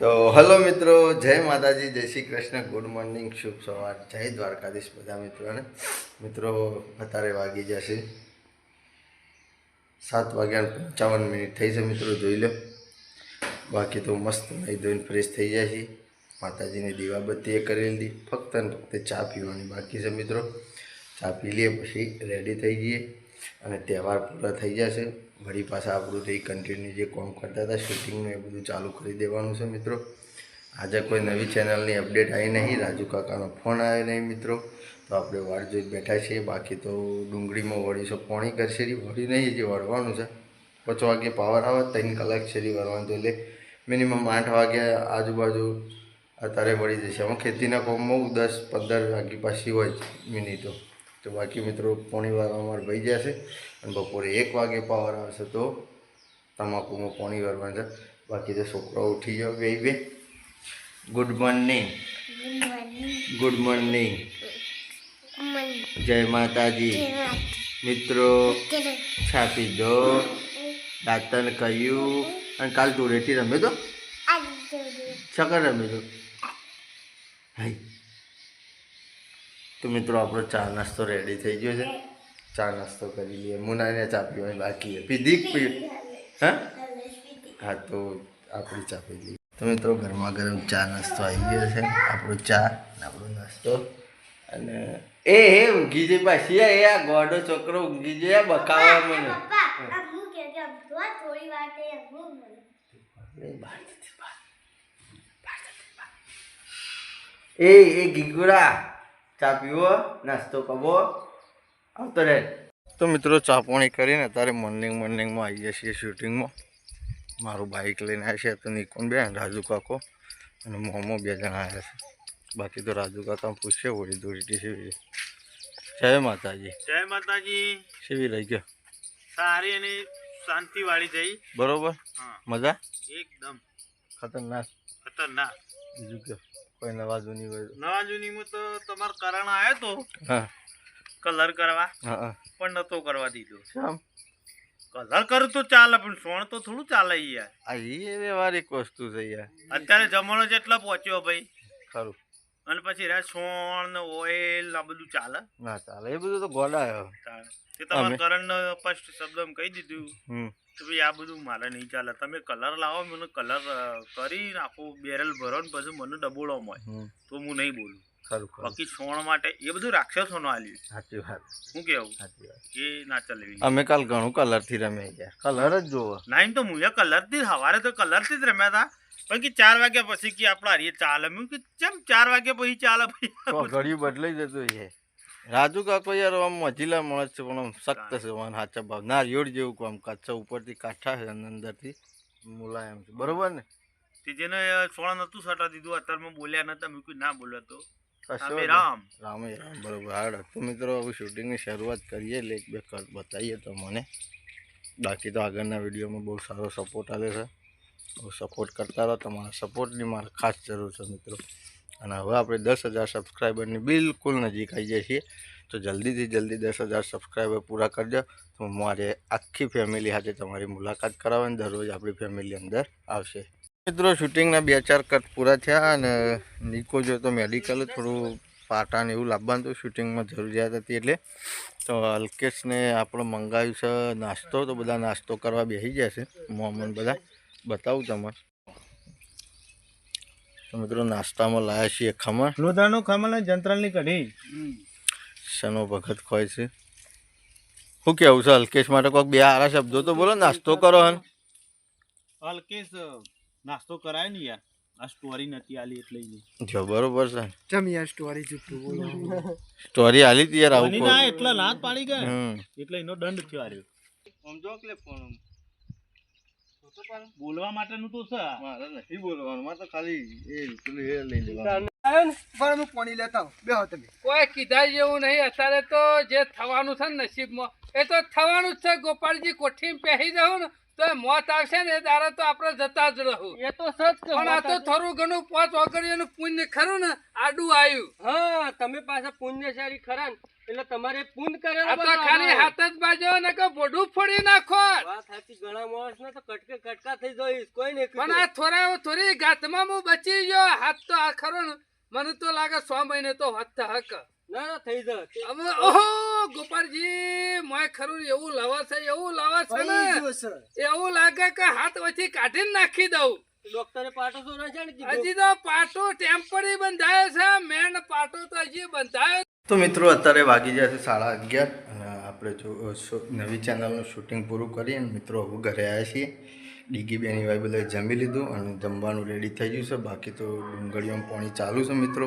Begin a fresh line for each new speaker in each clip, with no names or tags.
તો હલો મિત્રો, જય માતાજી, જય શ્રી કૃષ્ણ, ગુડ મોર્નિંગ, શુભ સવાર, જય દ્વારકાધીશ બધા મિત્રોને. મિત્રો, અત્યારે વાગી જશે સાત વાગ્યા પંચાવન મિનિટ થઈ છે મિત્રો, જોઈ લો. બાકી તો મસ્ત નહીં ધોઈને ફ્રેશ થઈ જાય છે. માતાજીની દીવાબત્તી એ કરી લીધી. ફક્ત ને ફક્ત ચા પીવાની બાકી છે મિત્રો. ચા પી લઈએ, પછી રેડી થઈ જઈએ. અને તહેવાર પૂરા થઈ જશે. વળી પાછા આપણું તે કન્ટિન્યુ જે કોમ કરતા હતા શૂટિંગનું એ બધું ચાલુ કરી દેવાનું છે મિત્રો. આજે કોઈ નવી ચેનલની અપડેટ આવી નહીં. રાજુ કાકાનો ફોન આવ્યો નહીં મિત્રો. તો આપણે વાળ જોઈ બેઠા છીએ. બાકી તો ડુંગળીમાં વળીશું પોણી કરશે વળી નહીં જે વળવાનું છે. પાંચ વાગે પાવર આવે, ત્રણ કલાક છે વળવાનું એટલે મિનિમમ આઠ વાગ્યા આજુબાજુ અત્યારે વળી જશે. અમે ખેતીના કામમાં દસ પંદર વાગ્યા પાછી હોય મિનિટો તો બાકી મિત્રો પોણી વાર અમારે ભાઈ જશે અને બપોરે એક વાગે પાવર આવશે તો તમાકુમાં પોણી વારવાનું છે. બાકી તો છોકરાઓ ઉઠી જાઓ બે બે. ગુડ મોર્નિંગ ગુડ મોર્નિંગ જય માતાજી. મિત્રો છાપી દો. દાંતન કહ્યું અને કાલ ધૂળેટી રમે તો? છકર રમ્યો તો? હાય. તો મિત્રો આપણો ચા નાસ્તો રેડી થઈ ગયો છે. ચા નાસ્તો કરી લઈએ. મુનાને ચા પીવાની બાકી પીધી પી હા? હા તો આપણી ચા પી લઈએ. તો મિત્રો ગરમા ગરમ ચા નાસ્તો આવી ગયો છે. આપણો ચા આપણો નાસ્તો. અને એ હે ઊંઘી જઈ પાછી એ આ ગોડો છોકરો ઊંઘી જઈ બકાવા મને. એ. એ ગીગુડા ચા પીવો નાસ્તો કરવો આવતો રહે. તો મિત્રો ચા પાણી કરીને તારે મોર્નિંગ મોર્નિંગમાં આવી છીએ શૂટિંગમાં મારું બાઇક લઈને આવ્યા છે તો નિકોન બે રાજુ કાકો અને મોમો બે જણા આવ્યા છે. બાકી તો રાજુ કાકા પૂછશે ઓળી ધૂળી સેવી જય માતાજી.
જય માતાજી.
સેવી રહી ગયો
સારી અને શાંતિ વાળી જઈ.
બરોબર? મજા?
એકદમ.
ખતરનાક.
ખતરનાક.
બીજું કયો? કોઈ નવા જૂની હોય.
નવા જૂનીમાં તો તમારો કરણ આવ્યો તો
હા.
કલર કરવા.
હા
પણ નતો કરવા દીધો. કલર કરું તો ચાલે પણ સોણ તો થોડું ચાલે યાર.
આ એ વ્યવહારિક વસ્તુ છે યાર.
અત્યારે જમણો જેટલો પહોંચ્યો ભાઈ.
ખરું.
અને પછી રે સોણ ને ઓઇલ આ બધું ચાલે.
ના ચાલે. એ બધું તો ગોડાયો
તે તમારા કરણ ફર્સ્ટ શબ્દ કહી દીધું.
હમ.
કે ભાઈ આ બધું મારે નહીં ચાલે. તમે કલર લાવો મને કલર કરી નાખો બેરલ ભરો ને પછી મને ડબોળો મળે. તો હું નહીં બોલું.
ખરું
બાકી છોણ માટે એ બધું રાક્ષસોનું આલ્યું
સાચી વાત.
શું કેવું?
સાચી વાત.
એ ના ચલવી
અમે કાલ ઘણું કલરથી રમ્યા ગયા કલર જ જોવો.
નાઈન તો હું કલરથી જ સવારે તો કલરથી જ રમ્યા હતા પણ કે ચાર વાગ્યા પછી કે આપણા હારીએ ચાલે મેં કે ચમ ચાર વાગ્યા પછી ચાલે
તો
ભાઈ
બદલાઈ જતું છે રાજુ કાકો યાર આમ મજીલા માણસ છે પણ આમ સખ્ત છે વાન સાચા ભાવ. નારિયોળ જેવું કામ કાચા ઉપરથી કાઠા છે અને અંદરથી મુલાયમ છે. બરોબર ને?
તે જેને સોળ નતું સટા દીધું અત્યારમાં બોલ્યા નતા મેં કોઈ ના બોલ્યો તો. રામ. રામે
રામ બરોબર. હાડ તો મિત્રો હવે શૂટિંગની શરૂઆત કરીએ એટલે એક બે કટ બતાવીએ તો મને બાકી તો આગળના વિડીયોમાં બહુ સારો સપોર્ટ આવે છે. બહુ સપોર્ટ કરતા રહો તમારા સપોર્ટની મારે ખાસ જરૂર છે મિત્રો. અને હવે આપણે દસ હજાર સબસ્ક્રાઈબરની બિલકુલ નજીક આવી જઈએ છીએ. તો જલ્દીથી જલ્દી દસ હજાર સબસ્ક્રાઈબર પૂરા કરજો. તો મારે આખી ફેમિલી સાથે તમારી મુલાકાત કરાવવાની. દરરોજ આપણી ફેમિલી અંદર આવશે. મિત્રો શૂટિંગના બે ચાર કટ પૂરા થયા અને નિકો જો તો મેડિકલ થોડું પાટાને એવું લાવવાનું હતું શૂટિંગમાં જરૂરિયાત હતી એટલે. તો અલ્કેશને આપણો મંગાવ્યું છે નાસ્તો. તો બધા નાસ્તો કરવા બેસી જશે મોહમ્મદ બધા. બતાવું તમારે તો મિત્રો નાસ્તામાં લાયા છીએ ખમણ.
લોધાનું ખમણ જંત્રલની કઢી.
શનો ભગત ખોય છે. શું કેવું છે અલ્કેશ માટે કોઈક બે આરા શબ્દો તો બોલો નાસ્તો કરો હન.
અલ્કેશ નાસ્તો કરાય ને યાર. આ સ્ટોરી નથી આલી એટલે
જો બરોબર છે.
ચમ યાર સ્ટોરી જુઠ્ઠું બોલો.
સ્ટોરી આલી તી યાર આવું.
ના એટલા લાત પાડી ગયા?
હમ.
એટલે એનો દંડ થયો આર્યો.
સમજો કે ફોન
બોલવા માટેનું તો છે.
મારે નથી બોલવાનું મારે તો ખાલી એ પેલું એ લઈ લેવાનું.
પણ હું પાણી લેતા બેહો તમે.
કોઈ કીધા જેવું નહીં. અત્યારે તો જે થવાનું છે ને નસીબમાં એ તો થવાનું જ છે. ગોપાલજી કોઠી પહેરી દઉં ને તો મોત આવશે ને એ તો આપણે જતા જ રહું.
એ તો સચ
પણ આ તો થોડું ઘણું પાંચ ઓગળીઓનું પુણ્ય ખરું ને આડું આવ્યું
હા તમે પાછા પુણ્યશાળી ખરા ને.
એટલે તમારે પૂન
કરે તો ખાલી હાથ જ બાજો ને કે બોડું ફોડી નાખો
વાત સાચી ઘણા માણસ ને તો કટકે કટકા થઈ જઈશ કોઈ નહીં
પણ આ થોડા થોડી ગાતમાં હું બચી ગયો. હાથ તો આ ખરો મને તો લાગે સો મહિને તો હત હક.
ના ના થઈ જાય
હવે ઓહો ગોપાલજી મોય ખરું એવું લાવા છે એવું લાવા છે ને. એવું લાગે કે હાથ વચ્ચે કાઢીને નાખી દઉં.
ડોક્ટરે પાટો સોરા છે
હજી તો પાટો ટેમ્પરી બંધાયો છે. મેન પાટો તો હજી બંધાયો
તો મિત્રો, અત્યારે વાગી છે સાડા અગિયાર અને આપણે જો નવી ચેનલનું શૂટિંગ પૂરું કરી અને મિત્રો, હવે ઘરે આવ્યા છીએ. ડીગી બેની ભાઈ બધા જમી લીધું અને જમવાનું રેડી થઈ ગયું છે. બાકી તો ડુંગળીઓમાં પાણી ચાલુ છે મિત્રો.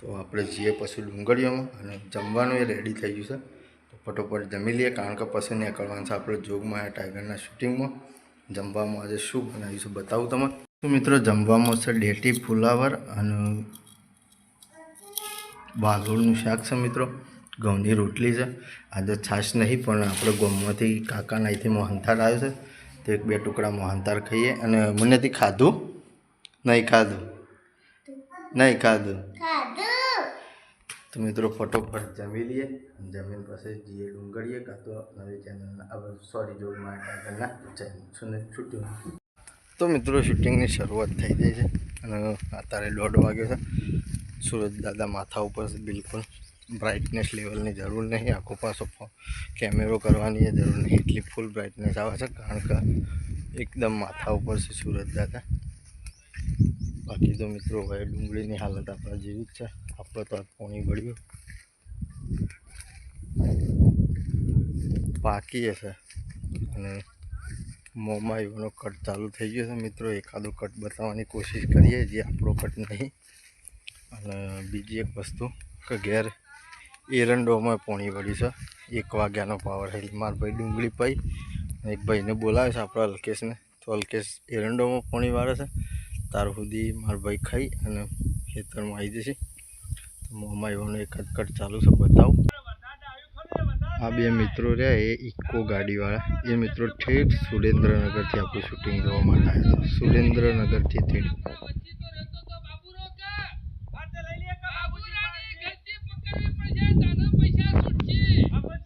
તો આપણે જઈએ પછી ડુંગળીઓમાં અને જમવાનું એ રેડી થઈ ગયું છે. તો ફટોફટ જમી લઈએ, કારણ કે પછી નીકળવાનું છે આપણે જોગમાં ટાઈગરના શૂટિંગમાં. જમવામાં આજે શું બનાવ્યું છે બતાવું તમે તો મિત્રો, જમવામાં છે ડેટી ફુલાવર અને વાલોળનું શાક છે મિત્રો. ઘઉંની રોટલી છે. આજે છાશ નહીં, પણ આપણે ગોમમાંથી કાકાના અહીંથી મોહનથાળ આવ્યો છે. તો એક બે ટુકડા મોહનથાર ખાઈએ અને મનેથી ખાધું? નહીં ખાધું. નહીં ખાધું. તો મિત્રો ફટોફટ જમી લઈએ જમીન પાસે જઈએ ડુંગળીએ કાં તો નવી ચેનલના સોરી જો કાકાના ચેનલ શૂટિંગ તો મિત્રો શૂટિંગની શરૂઆત થઈ જાય છે અને અત્યારે દોઢ વાગ્યો છે. સુરજ દાદા માથા ઉપર બિલકુલ બ્રાઇટનેસ લેવલની જરૂર નહીં. આખો પાસો કેમેરો કરવાની જરૂર નહીં. એટલી ફૂલ બ્રાઇટનેસ આવે છે કારણ કે એકદમ માથા ઉપર છે સુરજ દાદા બાકી તો મિત્રો, હવે ડુંગળીની હાલત આપણા જેવી જ છે. આપણે તો પોણી વળ્યું. પાકી હશે અને મોંમાં એવાનો કટ ચાલુ થઈ ગયો છે. મિત્રો, એકાદો કટ બતાવવાની કોશિશ કરીએ. જે આપણો કટ નહીં અને બીજી એક વસ્તુ કે ઘેર એરંડોમાં પોણી વળી છે. એક વાગ્યાનો પાવર હેલ મારા ભાઈ ડુંગળી પાઈ એક ભાઈને બોલાવે છે આપણા અલ્કેશને. તો અલ્કેશ એરંડોમાં પોણી વાળે છે. ત્યાર સુધી મારા ભાઈ ખાઈ અને ખેતરમાં આવી જશે. તો મોમાં એવાનો એક જ કટ ચાલુ છે, બતાવું. આ બે મિત્રો રહ્યા, એ ઇકો ગાડીવાળા. એ મિત્રો ઠેઠ સુરેન્દ્રનગરથી આપણું શૂટિંગ જોવા માટે આવ્યા છે. સુરેન્દ્રનગરથી ઠેઠ
વચ્ચે તો રહેતો તો બાબુરો કા બાબુરાની ગરજી પકડવી પડશે તાનો પૈસા છૂટશે આમાં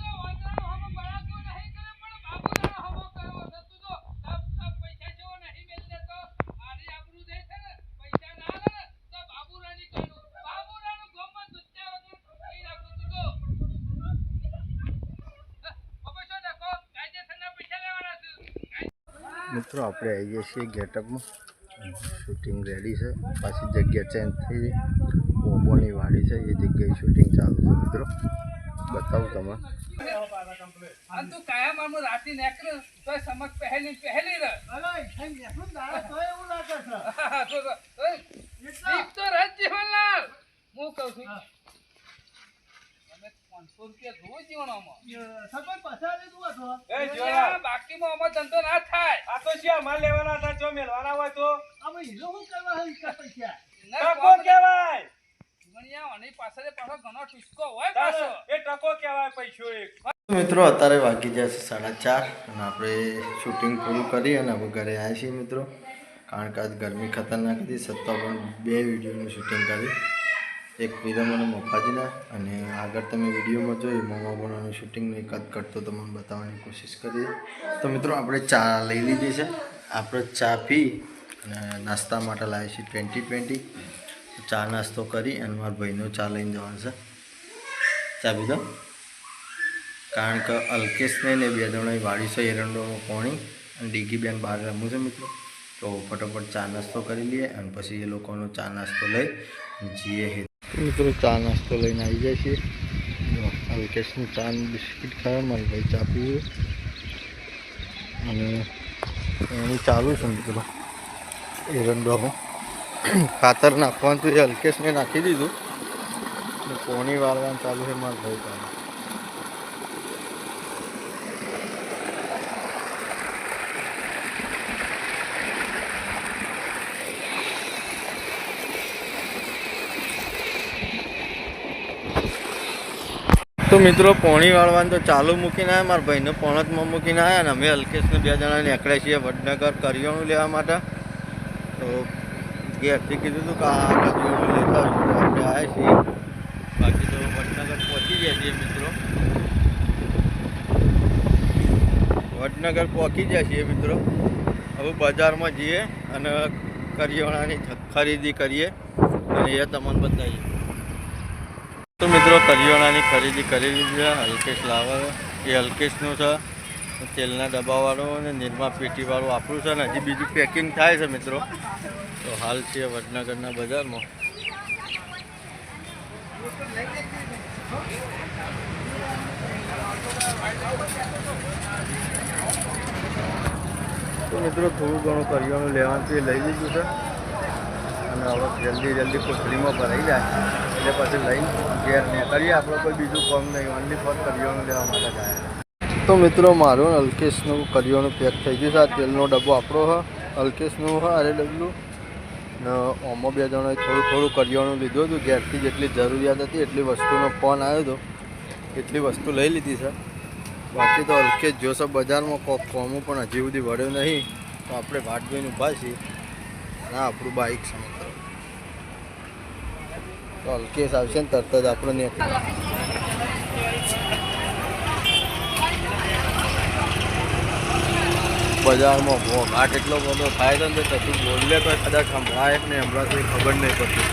તો વાંદરાનો હમો બળાતો નહીં કરે પણ બાબુરાનો હમો કરવો છે તું તો તપ તપ પૈસા જેવો નહીં મેલ દેતો આરી આબરૂ જાય છે ને પૈસા ના આલે ને તો બાબુરાની કાઢું બાબુરાનું ગમમાં દુત્યા વગર કઈ રાખું તું તો હવે શું દેખો કાયદેસરના પૈસા લેવાના છે
મિત્રો આપણે આવી જઈએ છીએ ગેટઅપમાં. શૂટિંગ રેડી છે. પાછી જગ્યા ચેન્જ થઈ ઓબોની વાડી છે. એ જગ્યાએ શૂટિંગ ચાલુ છે મિત્રો. બતાવું તમે
છે.
હું કહું છું 500 રૂપિયા જોવો જીવણોમાં.
સગવડ પસાર
બાકીમાં આમાં ધંધો ના થાય.
આ તો શિયા માલ લેવાના હતા જો મેળવાના હોય તો.
અમે હીરો શું કરવા પૈસા
ટકો કહેવાય.
આની પાછળ પાછો ઘણો ટુચકો હોય પાછો.
એ ટકો કહેવાય પૈસો એક.
મિત્રો અત્યારે વાગી જશે સાડા ચાર અને આપણે શૂટિંગ પૂરું કરી અને હવે ઘરે આવ્યા છીએ મિત્રો. કારણ કે આજ ગરમી ખતરનાક હતી છતાં પણ બે વિડીયોનું શૂટિંગ કર્યું એક વિરમ અને મફાજીના અને આગળ તમે વિડીયોમાં જોઈ મોમા પણ શૂટિંગનું કદ કરતો તમને બતાવવાની કોશિશ કરીએ. તો મિત્રો, આપણે ચા લઈ લીધી છે. આપણે ચા પી અને નાસ્તા માટે લાવીએ છીએ ટ્વેન્ટી ટ્વેન્ટી ચા નાસ્તો કરી અને મારા ભાઈનો ચા લઈને જવાનું છે. ચા પીધો કારણ કે અલ્કેશને ને બે જણા વાડી છે એરંડોમાં પોણી અને ડીગી બેન બહાર રમવું છે મિત્રો. તો ફટાફટ ચા નાસ્તો કરી લઈએ અને પછી એ લોકોનો ચા નાસ્તો લઈ જઈએ મિત્રો, ચા નાસ્તો લઈને આવી જાય છીએ. અલ્કેશની ચા બિસ્કિટ ખાવા, મારી ભાઈ ચા પીવું. અને એનું ચાલુ છે મિત્રો. એરંડો ખાતર નાખવાનું તો એ નાખી દીધું. પોણી વાળવાનું ચાલુ છે, મારા ભાઈ ચાલુ. તો મિત્રો, પોણી વાળવાનું તો ચાલુ મૂકીને આવ્યા, મારા ભાઈને પોણતમાં મૂકીને આવ્યા અને અમે અલ્કેશને બે જણા નીકળ્યા છીએ વડનગર કરિયાણું લેવા માટે. તો ઘેરથી કીધું હતું કે આ કરિયાણું લેતા આપણે આવ્યા છીએ. બાકી તો વડનગર પહોંચી ગયા છીએ મિત્રો. વડનગર પહોંચી ગયા છીએ મિત્રો. હવે બજારમાં જઈએ અને કરિયાણાની ખરીદી કરીએ. અને એ તમને બતાવીએ. તો મિત્રો કરિયાણાની ખરીદી કરી લીધી છે. હલકેશ લાવર એ હલકેશનું છે. તેલના ડબ્બાવાળું અને નિરમા પેટીવાળું આપણું છે ને, હજી બીજું પેકિંગ થાય છે મિત્રો. તો હાલ છે વડનગરના બજારમાં. તો મિત્રો થોડું ઘણું કરિયાણું લેવાનું છે લઈ લીધું છે. અને હવે જલ્દી જલ્દી કોથળીમાં ભરાઈ જાય. એટલે પછી લઈને ઘેર નીકળીએ. આપણે કોઈ બીજું કામ નહીં. ઓનલી ફોર કરિયાણું લેવા માટે જાય તો મિત્રો, મારું અલ્કેશનું કરિયાણું પેક થઈ ગયું છે. આ તેલનો ડબ્બો આપણો હ અલ્કેશનું હ અરે ડબલું ને ઓમો બે જણાએ થોડું થોડું કરિયાણું લીધું હતું. ઘેરથી જેટલી જરૂરિયાત હતી, એટલી વસ્તુનો ફોન આવ્યો હતો. એટલી વસ્તુ લઈ લીધી છે. બાકી તો અલ્કેશ જોશે બજારમાં કોક કોમું પણ હજી સુધી વળ્યો નહીં. તો આપણે વાટ જોઈને ઊભા છીએ. ના આપણું બાઇક છે. મિત્રો કેસ આવશે ને તરત જ આપણે નીકળી બજારમાં ઘોઘાટ એટલો બધો થાય છે ને કશું બોલે તો કદાચ સંભળાય ને હમણાં ખબર નહીં પડતી.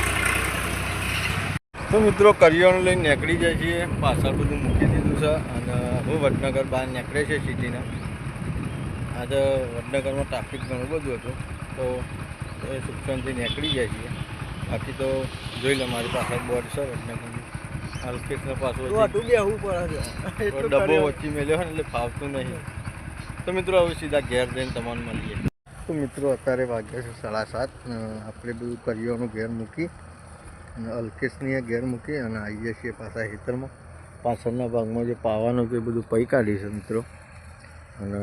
તો મિત્રો, કરિયાણું લઈને નીકળી જાય છીએ. પાછળ બધું મૂકી દીધું છે અને હું વડનગર બહાર નીકળે છે સિટીના. આજે વડનગરમાં ટ્રાફિક ઘણું બધું હતું. તો એ સુખસનથી નીકળી જાય છીએ. બાકી તો જોઈ લે મારી પાસે બોર્ડ છે વડનગરનું હલકેશનો પાછો વચ્ચે ડબ્બો વચ્ચે મેલ્યો હોય ને એટલે ફાવતું નહીં. તો મિત્રો હવે સીધા ઘેર જઈને તમને મળીએ. તો મિત્રો અત્યારે વાગ્યા છે સાડા સાત આપણે બધું કરિયાનું ઘેર મૂકી અને અલ્કેશની ઘેર મૂકી અને આવીએ છીએ પાછા ખેતરમાં. પાછળના ભાગમાં જે પાવાનું છે એ બધું પૈ કાઢી છે મિત્રો. અને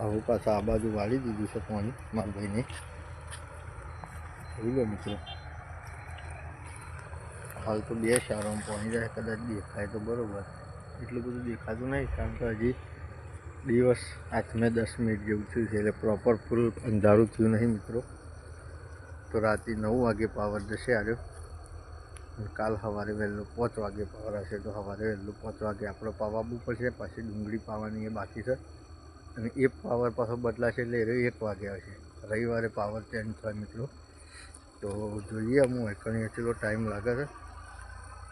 આવું પાછા આ બાજુ વાળી દીધું છે પાણી મારા ભાઈને. જોઈ લો મિત્રો. હાલ તો બે શાળામાં પહોંચી જાય કદાચ દેખાય તો બરાબર. એટલું બધું દેખાતું નહીં, કારણ કે હજી દિવસ આઠમે દસ મિનિટ જેવું થયું છે, એટલે પ્રોપર ફૂલ અંધારું થયું નહીં મિત્રો. તો રાતે નવ વાગે પાવર જશે આવ્યો કાલ સવારે વહેલો પાંચ વાગે પાવર હશે તો સવારે વહેલું પાંચ વાગે આપણે પાવાવું પડશે, પાછી ડુંગળી પાવાની એ બાકી છે. અને એ પાવર પાછો બદલાશે એટલે એ એક વાગે આવશે. રવિવારે પાવર ચેન્જ થાય મિત્રો. તો જોઈએ હું એકણી એટલો ટાઈમ લાગે છે.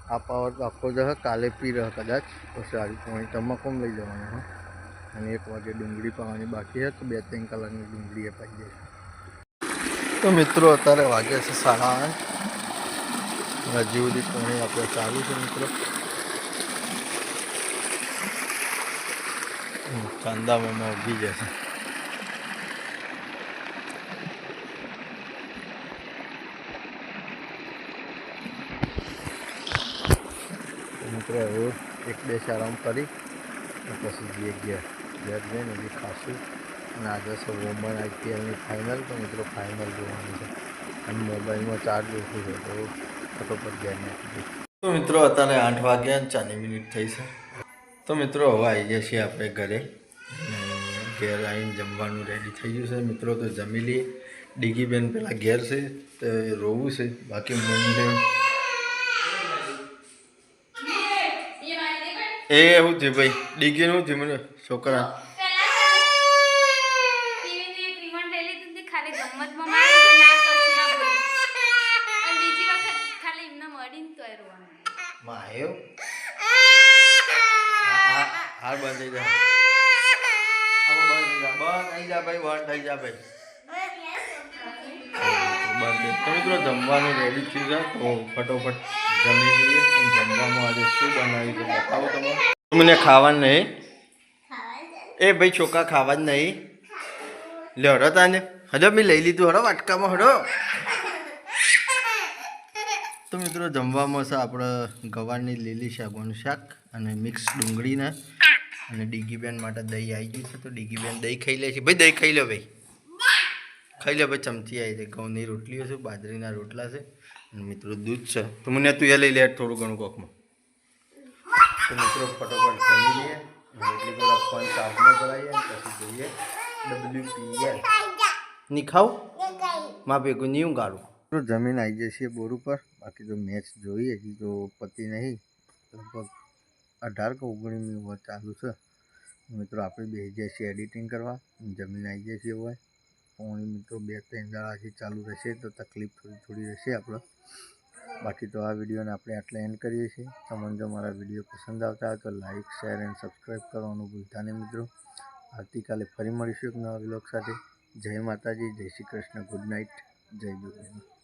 આ પાવર તો આખો જશે કાલે પી રહે કદાચ તો સારી પાણી તમાકુ લઈ જવાનું હા અને એક વાગે ડુંગળી પાવાની બાકી છે તો બે ત્રણ કલાકની ડુંગળી એ પાઈ જશે તો મિત્રો અત્યારે વાગ્યા છે સાડા આઠ અને હજી સુધી પાણી આપણે ચાલુ છે મિત્રો હમ, કાંદામાં ઉગી જશે તો મિત્રો, હવે એક બે આરામ કરી પછી જઈએ ઘેર ઘેર જઈને હજી ખાશું. અને આજે છે વુમન આઈપીએલની ફાઇનલ તો મિત્રો ફાઇનલ જોવાની છે. અને મોબાઈલમાં ચાર્જ ઓછું છે. તો ફટોફટ ધ્યાન નાખી તો મિત્રો, અત્યારે આઠ વાગ્યા ચાલીસ મિનિટ થઈ છે. તો મિત્રો, હવે આવી ગયા છીએ આપણે ઘરે. ઘેર આવીને જમવાનું રેડી થઈ ગયું છે. મિત્રો, તો જમી લઈએ. ડીગી બેન પેલા ઘેર છે. તો રોવું છે. બાકી મને એ હું થયું ભાઈ ડીગી નું થયું મને છોકરા. માયો હાર બંધ થઈ જા. બંધ થઈ જા બંધ થઈ જા ભાઈ બંધ થઈ જા ભાઈ. બંધ મિત્રો જમવાનું રેડી થઈ છે? તો ફટોફટ જમી લઈએ જમવામાં આજે શું બનાવ્યું છે બતાવો તમે. મને ખાવાનું નહીં. એ ભાઈ છોકરા ખાવા જ નહીં. લે હરો તાને. હજો મેં લઈ લીધું હડો વાટકામાં હડો. તો મિત્રો જમવામાં છે આપણે ગવારની લીલી શાકવાનું શાક અને મિક્સ ડુંગળીના અને ડીગીબેન માટે દહીં આવી ગયું છે. તો ડીગીબેન દહીં ખાઈ લે છે. ભાઈ દહીં ખાઈ લો ભાઈ. ખાઈ લે ભાઈ ચમચી આવી છે. ઘઉંની રોટલીઓ છે બાજરીના રોટલા છે. મિત્રો દૂધ છે. તો મને તું એ લઈ લે થોડું ઘણું કોકમાં. તો મિત્રો ફટોફટ જમી લઈએ. એટલી બધા ફોન ચાર્જમાં કરાવીએ પછી જોઈએ. ડબલ્યુ ની ખાવ? માં ભેગું નહીં ગાડું તો જમીન આવી જશે બોર ઉપર. બાકી તો મેચ જોઈએ. હજી તો પતિ નહીં. લગભગ અઢાર કે ઓગણીસમી ચાલુ છે. મિત્રો આપણે બેસી જઈએ છીએ એડિટિંગ કરવા. જમીન આવી જશે હોય પાણી મિત્રો બે ત્રણ દાડાથી ચાલુ રહેશે, તો તકલીફ થોડી થોડી રહેશે આપણે. બાકી તો આ વિડીયોને આપણે આટલે એન્ડ કરીએ છીએ. તમને જો મારા વીડિયો પસંદ આવતા હોય તો લાઇક શેર એન્ડ સબસ્ક્રાઈબ કરવાનું ભૂલતા નહીં મિત્રો. આવતીકાલે ફરી મળીશું એક નવા બ્લોગ સાથે. જય માતાજી, જય શ્રી કૃષ્ણ ગુડ નાઇટ જય દુર્ગા